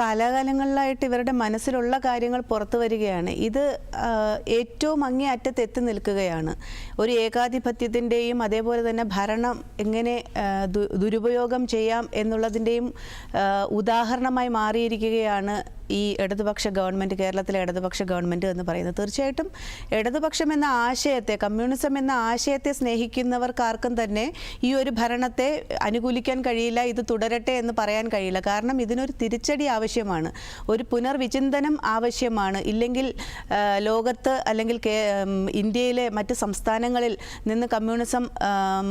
കാലാകാലങ്ങളിലായിട്ട് ഇവരുടെ മനസ്സിലുള്ള കാര്യങ്ങൾ പുറത്തു വരികയാണ്. ഇത് ഏറ്റവും അങ്ങേ അറ്റത്ത് എത്തി നിൽക്കുകയാണ്. ഒരു ഏകാധിപത്യത്തിന്റെയും അതേപോലെ തന്നെ ഭരണം എങ്ങനെ ദുരുപയോഗം ചെയ്യാം എന്നുള്ളതിന്റെയും ഉദാഹരണമായി മാറിയിരിക്കുകയാണ് ഈ ഇടതുപക്ഷ ഗവൺമെന്റ് കേരളത്തിലെ ഇടതുപക്ഷ ഗവൺമെന്റ് എന്ന് പറയുന്നത് തീർച്ചയായിട്ടും ഇടതുപക്ഷം എന്ന ആശയത്തെ കമ്മ്യൂണിസം എന്ന ആശയത്തെ സ്നേഹിക്കുന്നവർക്കാർക്കും തന്നെ ഈ ഒരു ഭരണത്തെ അനുകൂലിക്കാൻ കഴിയില്ല ഇത് തുടരട്ടെ എന്ന് പറയാൻ കഴിയില്ല. കാരണം ഇതിനൊരു തിരിച്ചടി ആവശ്യമാണ്. ഒരു പുനർവിചിന്തനം ആവശ്യമാണ്. ഇല്ലെങ്കിൽ ലോകത്ത് അല്ലെങ്കിൽ ഇന്ത്യയിലെ മറ്റ് സംസ്ഥാനങ്ങളിൽ നിന്ന് കമ്മ്യൂണിസം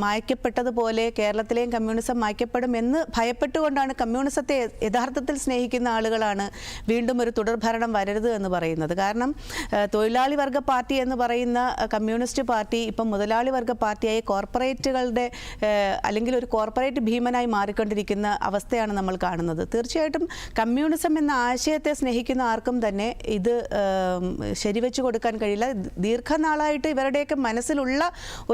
മായ്ക്കപ്പെട്ടതുപോലെ കേരളത്തിലെയും കമ്മ്യൂണിസം മായ്ക്കപ്പെടും എന്ന് ഭയപ്പെട്ടുകൊണ്ടാണ് കമ്മ്യൂണിസത്തെ യഥാർത്ഥത്തിൽ സ്നേഹിക്കുന്ന ആളുകളാണ് വീണ്ടും ഒരു തുടർഭരണം വരരുത് എന്ന് പറയുന്നത്. കാരണം തൊഴിലാളി വർഗ പാർട്ടി എന്ന് പറയുന്ന കമ്മ്യൂണിസ്റ്റ് പാർട്ടി ഇപ്പം മുതലാളി വർഗ പാർട്ടിയായി കോർപ്പറേറ്റുകളുടെ അല്ലെങ്കിൽ ഒരു കോർപ്പറേറ്റ് ഭീമനായി മാറിക്കൊണ്ടിരിക്കുന്ന അവസ്ഥയാണ് നമ്മൾ കാണുന്നത്. തീർച്ചയായിട്ടും കമ്മ്യൂണിസം എന്ന ആശയത്തെ സ്നേഹിക്കുന്ന ആർക്കും തന്നെ ഇത് ശരിവെച്ചു കൊടുക്കാൻ കഴിയില്ല. ദീർഘനാളായിട്ട് ഇവരുടെയൊക്കെ മനസ്സിലുള്ള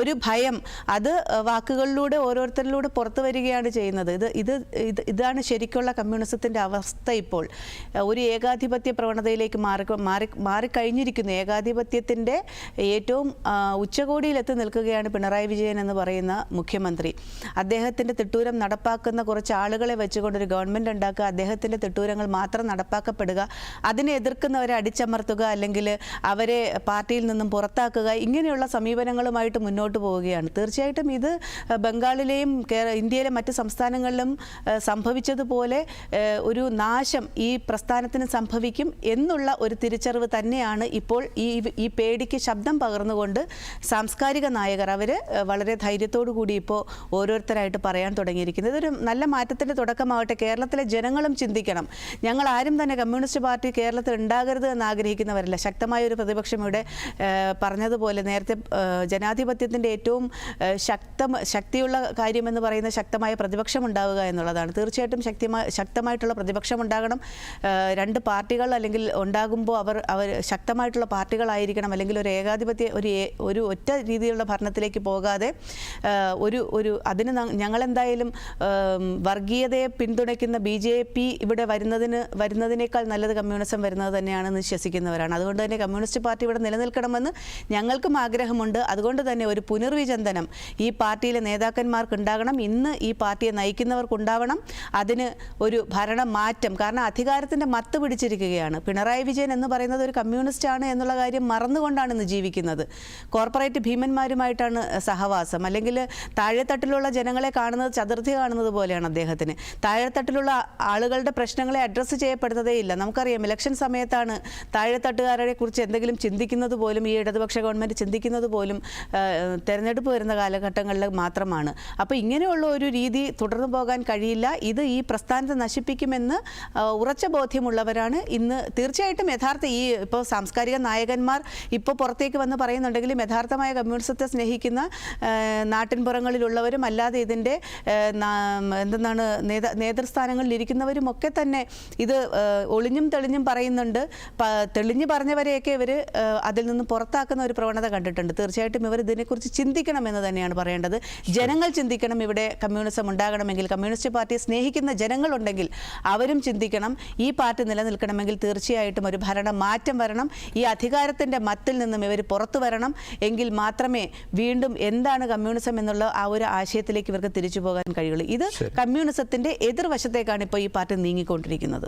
ഒരു ഭയം അത് വാക്കുകളിലൂടെ ഓരോരുത്തരിലൂടെ പുറത്തു വരികയാണ് ചെയ്യുന്നത്. ഇത് ഇത് ഇതാണ് ശരിക്കുള്ള കമ്മ്യൂണിസത്തിന്റെ അവസ്ഥ ഇപ്പോൾ. ഒരു ഏകാധിപത്യ പ്രവണതയിലേക്ക് മാറി മാറി മാറിക്കഴിഞ്ഞിരിക്കുന്നു. ഏകാധിപത്യത്തിന്റെ ഏറ്റവും ഉച്ചകോടിയിലെത്തി നിൽക്കുകയാണ് പിണറായി വിജയൻ എന്ന് പറയുന്ന മുഖ്യമന്ത്രി. അദ്ദേഹത്തിന്റെ തിട്ടൂരം നടപ്പാക്കുന്ന കുറച്ച് ആളുകളെ വെച്ചുകൊണ്ടൊരു ഗവൺമെന്റ് ഉണ്ടാക്കുക അദ്ദേഹത്തിന്റെ തിട്ടൂരങ്ങൾ മാത്രം നടപ്പാക്കപ്പെടുക അതിനെ എതിർക്കുന്നവരെ അടിച്ചമർത്തുക അല്ലെങ്കിൽ അവരെ പാർട്ടിയിൽ നിന്നും പുറത്താക്കുക ഇങ്ങനെയുള്ള സമീപനങ്ങളുമായിട്ട് മുന്നോട്ട് പോവുകയാണ്. തീർച്ചയായിട്ടും ഇത് ബംഗാളിലെയും ഇന്ത്യയിലെ മറ്റ് സംസ്ഥാനങ്ങളിലും സംഭവിച്ചതുപോലെ ഒരു നാശം ഈ പ്രസ്ഥാനത്തിന് സംഭവിക്കും എന്നുള്ള ഒരു തിരിച്ചറിവ് തന്നെയാണ് ഇപ്പോൾ ഈ ഈ പേടിക്ക് ശബ്ദം പകർന്നുകൊണ്ട് സാംസ്കാരിക നായകർ അവർ വളരെ ധൈര്യത്തോടു കൂടി ഇപ്പോൾ ഓരോരുത്തരായിട്ട് പറയാൻ തുടങ്ങിയിരിക്കുന്നത് ഇതൊരു നല്ല മാറ്റത്തിന്റെ തുടക്കമാവട്ടെ. കേരളത്തിലെ ജനങ്ങളും ചിന്തിക്കണം. ഞങ്ങൾ ആരും തന്നെ കമ്മ്യൂണിസ്റ്റ് പാർട്ടി കേരളത്തിൽ ഉണ്ടാകരുത് എന്ന് ആഗ്രഹിക്കുന്നവരല്ല. ശക്തമായ ഒരു പ്രതിപക്ഷം ഇവിടെ പറഞ്ഞതുപോലെ നേരത്തെ ജനാധിപത്യത്തിന്റെ ഏറ്റവും ശക്ത ശക്തം ശക്തിയുള്ള കാര്യമെന്ന് പറയുന്ന ശക്തമായ പ്രതിപക്ഷം ഉണ്ടാവുക എന്നുള്ളതാണ്. തീർച്ചയായിട്ടും ശക്തിമായ ശക്തമായിട്ടുള്ള പ്രതിപക്ഷം ഉണ്ടാകണം. രണ്ട് പാർട്ടികൾ അല്ലെങ്കിൽ ഉണ്ടാകുമ്പോൾ അവർ അവർ ശക്തമായിട്ടുള്ള പാർട്ടികളായിരിക്കണം അല്ലെങ്കിൽ ഒരു ഏകാധിപത്യ ഒരു ഒരു ഒറ്റ രീതിയിലുള്ള ഭരണത്തിലേക്ക് പോകാതെ ഒരു ഒരു അതിന് ഞങ്ങളെന്തായാലും വർഗീയതയെ പിന്തുണയ്ക്കുന്ന ബി ജെ പി ഇവിടെ വരുന്നതിന് വരുന്നതിനേക്കാൾ നല്ലത് കമ്മ്യൂണിസം വരുന്നത് തന്നെയാണെന്ന് വിശ്വസിക്കുന്നവരാണ്. അതുകൊണ്ട് തന്നെ കമ്മ്യൂണിസ്റ്റ് പാർട്ടി ഇവിടെ നിലനിൽക്കണമെന്ന് ഞങ്ങൾക്കും ആഗ്രഹമുണ്ട്. അതുകൊണ്ട് തന്നെ ഒരു പുനർവിചിന്തനം ഈ പാർട്ടിയിലെ നേതാക്കന്മാർക്ക് ഉണ്ടാകണം. ഇന്ന് ഈ പാർട്ടിയെ നയിക്കുന്നവർക്കുണ്ടാവണം. അതിന് ഒരു ഭരണ മാറ്റം കാരണം അധികാരത്തിന്റെ മത്ത് പിടിച്ചിരിക്കുകയാണ് പിണറായി വിജയൻ എന്ന് പറയുന്നത് ഒരു കമ്മ്യൂണിസ്റ്റ് ആണ് എന്നുള്ള കാര്യം മറന്നുകൊണ്ടാണ് ഇന്ന് ജീവിക്കുന്നത്. കോർപ്പറേറ്റ് ഭീമന്മാരുമായിട്ടാണ് സഹവാസം. അല്ലെങ്കിൽ താഴെത്തട്ടിലുള്ള ജനങ്ങളെ കാണുന്നത് ചതുർത്ഥി കാണുന്നത് പോലെയാണ് അദ്ദേഹത്തിന്. താഴെത്തട്ടിലുള്ള ആളുകളുടെ പ്രശ്നങ്ങളെ അഡ്രസ്സ് ചെയ്യപ്പെടുന്നതേ ഇല്ല. നമുക്കറിയാം ഇലക്ഷൻ സമയത്താണ് താഴെത്തട്ടുകാരെ കുറിച്ച് എന്തെങ്കിലും ചിന്തിക്കുന്നത് പോലും ഈ ഇടതുപക്ഷ ഗവൺമെന്റ് ചിന്തിക്കുന്നത് പോലും തെരഞ്ഞെടുപ്പ് വരുന്ന കാലഘട്ടങ്ങളിൽ മാത്രമാണ്. അപ്പോൾ ഇങ്ങനെയുള്ള ഒരു രീതി തുടർന്നു പോകാൻ കഴിയില്ല. ഇത് ഈ പ്രസ്ഥാനത്തെ നശിപ്പിക്കുമെന്ന് ഉറച്ച ഉറച്ച ബോധ്യമുള്ളവരാണ് ഇന്ന് തീർച്ചയായിട്ടും യഥാർത്ഥ ഈ ഇപ്പോൾ സാംസ്കാരിക നായകന്മാർ ഇപ്പോൾ പുറത്തേക്ക് വന്ന് പറയുന്നുണ്ടെങ്കിലും യഥാർത്ഥമായ കമ്മ്യൂണിസത്തെ സ്നേഹിക്കുന്ന നാട്ടിൻപുറങ്ങളിലുള്ളവരും അല്ലാതെ ഇതിന്റെ എന്തെന്നാണ് നേത നേതൃസ്ഥാനങ്ങളിൽ ഇരിക്കുന്നവരും ഒക്കെ തന്നെ ഇത് ഒളിഞ്ഞും തെളിഞ്ഞും പറയുന്നുണ്ട്. തെളിഞ്ഞു പറഞ്ഞവരെയൊക്കെ ഇവർ അതിൽ നിന്ന് പുറത്താക്കുന്ന ഒരു പ്രവണത കണ്ടിട്ടുണ്ട്. തീർച്ചയായിട്ടും ഇവർ ഇതിനെക്കുറിച്ച് ചിന്തിക്കണം എന്ന് തന്നെയാണ് പറയേണ്ടത്. ജനങ്ങൾ ചിന്തിക്കണം ഇവിടെ കമ്മ്യൂണിസം ഉണ്ടാകണമെങ്കിൽ കമ്മ്യൂണിസ്റ്റ് പാർട്ടിയെ സ്നേഹിക്കുന്ന ജനങ്ങളുണ്ടെങ്കിൽ അവരും ചിന്തിക്കണം. ഈ പാർട്ടി നിലനിൽക്കണമെങ്കിൽ തീർച്ചയായിട്ടും ഒരു ഭരണ മാറ്റം വരണം. ഈ അധികാരത്തിന്റെ മത്തിൽ നിന്നും ഇവർ പുറത്തു വരണം. എങ്കിൽ മാത്രമേ വീണ്ടും എന്താണ് കമ്മ്യൂണിസം എന്നുള്ള ആ ഒരു ആശയത്തിലേക്ക് ഇവർക്ക് തിരിച്ചു പോകാൻ കഴിയുള്ളൂ. ഇത് കമ്മ്യൂണിസത്തിന്റെ എതിർവശത്തേക്കാണ് ഇപ്പോൾ ഈ പാർട്ടി നീങ്ങിക്കൊണ്ടിരിക്കുന്നത്.